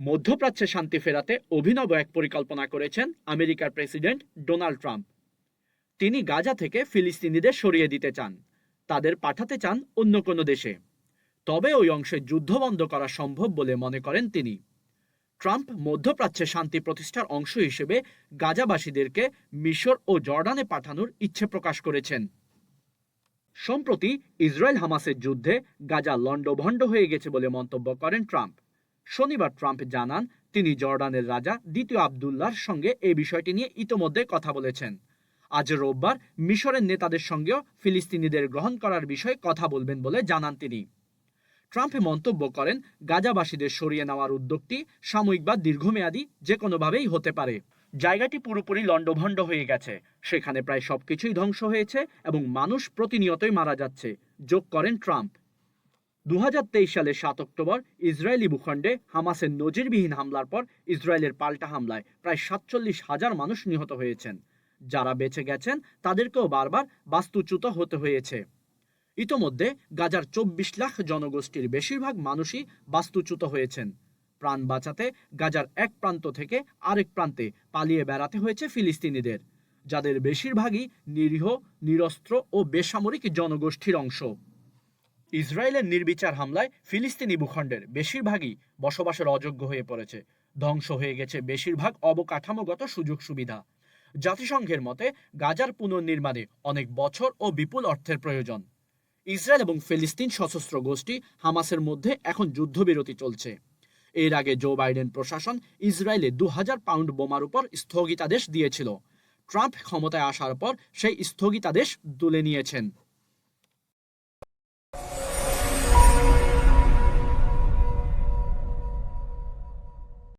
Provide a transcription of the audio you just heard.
মধ্যপ্রাচ্যে শান্তি ফেরাতে অভিনব এক পরিকল্পনা করেছেন আমেরিকার প্রেসিডেন্ট ডোনাল্ড ট্রাম্প। তিনি গাজা থেকে ফিলিস্তিনিদের সরিয়ে দিতে চান, তাদের পাঠাতে চান অন্য কোনো দেশে। তবে ওই অংশে যুদ্ধ বন্ধ করা সম্ভব বলে মনে করেন তিনি। ট্রাম্প মধ্যপ্রাচ্যে শান্তি প্রতিষ্ঠার অংশ হিসেবে গাজাবাসীদেরকে মিশর ও জর্ডানে পাঠানোর ইচ্ছে প্রকাশ করেছেন। সম্প্রতি ইসরায়েল হামাসের যুদ্ধে গাজা লণ্ডভণ্ড হয়ে গেছে বলে মন্তব্য করেন ট্রাম্প। শনিবার ট্রাম্প জানান, তিনি জর্ডানের রাজা দ্বিতীয় আবদুল্লাহর সঙ্গে এই বিষয়টি নিয়ে ইতোমধ্যে কথা বলেছেন। আজ রোববার মিশরের নেতাদের সঙ্গেও ফিলিস্তিনিদের গ্রহণ করার বিষয়ে কথা বলবেন বলে জানান তিনি। ট্রাম্প মন্তব্য করেন, গাজাবাসীদের সরিয়ে নেওয়ার উদ্যোগটি সাময়িক বা দীর্ঘমেয়াদী যে কোনোভাবেই হতে পারে। জায়গাটি পুরোপুরি লণ্ডভণ্ড হয়ে গেছে। সেখানে প্রায় সবকিছুই ধ্বংস হয়েছে এবং মানুষ প্রতিনিয়তই মারা যাচ্ছে, যোগ করেন ট্রাম্প। দু সালের সাত অক্টোবর ইসরায়েলি ভূখণ্ডে হামাসের নজিরবিহীন হামলার পর ইসরায়েলের পাল্টা হামলায় প্রায় সাতচল্লিশ হাজার মানুষ নিহত হয়েছেন। যারা বেঁচে গেছেন, তাদেরকেও বারবার বাস্তুচ্যুত হতে হয়েছে। ইতোমধ্যে গাজার চব্বিশ লাখ জনগোষ্ঠীর বেশিরভাগ মানুষই বাস্তুচ্যুত হয়েছেন। প্রাণ বাঁচাতে গাজার এক প্রান্ত থেকে আরেক প্রান্তে পালিয়ে বেড়াতে হয়েছে ফিলিস্তিনিদের, যাদের বেশিরভাগই নিরীহ, নিরস্ত্র ও বেসামরিক জনগোষ্ঠীর অংশ। ইসরায়েলের নির্বিচার হামলায় ফিলিস্তিনি ভূখণ্ডের বেশিরভাগই বসবাসের অযোগ্য হয়ে পড়েছে। ধ্বংস হয়ে গেছে বেশিরভাগ অবকাঠামোগত সুযোগ সুবিধা। জাতিসংঘের মতে, গাজার পুনর্নির্মাণে অনেক বছর ও বিপুল অর্থের প্রয়োজন। ইসরায়েল এবং ফিলিস্তিন সশস্ত্র গোষ্ঠী হামাসের মধ্যে এখন যুদ্ধবিরতি চলছে। এর আগে জো বাইডেন প্রশাসন ইসরায়েলে দু হাজার পাউন্ড বোমার উপর স্থগিতাদেশ দিয়েছিল। ট্রাম্প ক্ষমতায় আসার পর সেই স্থগিতাদেশ তুলে নিয়েছেন।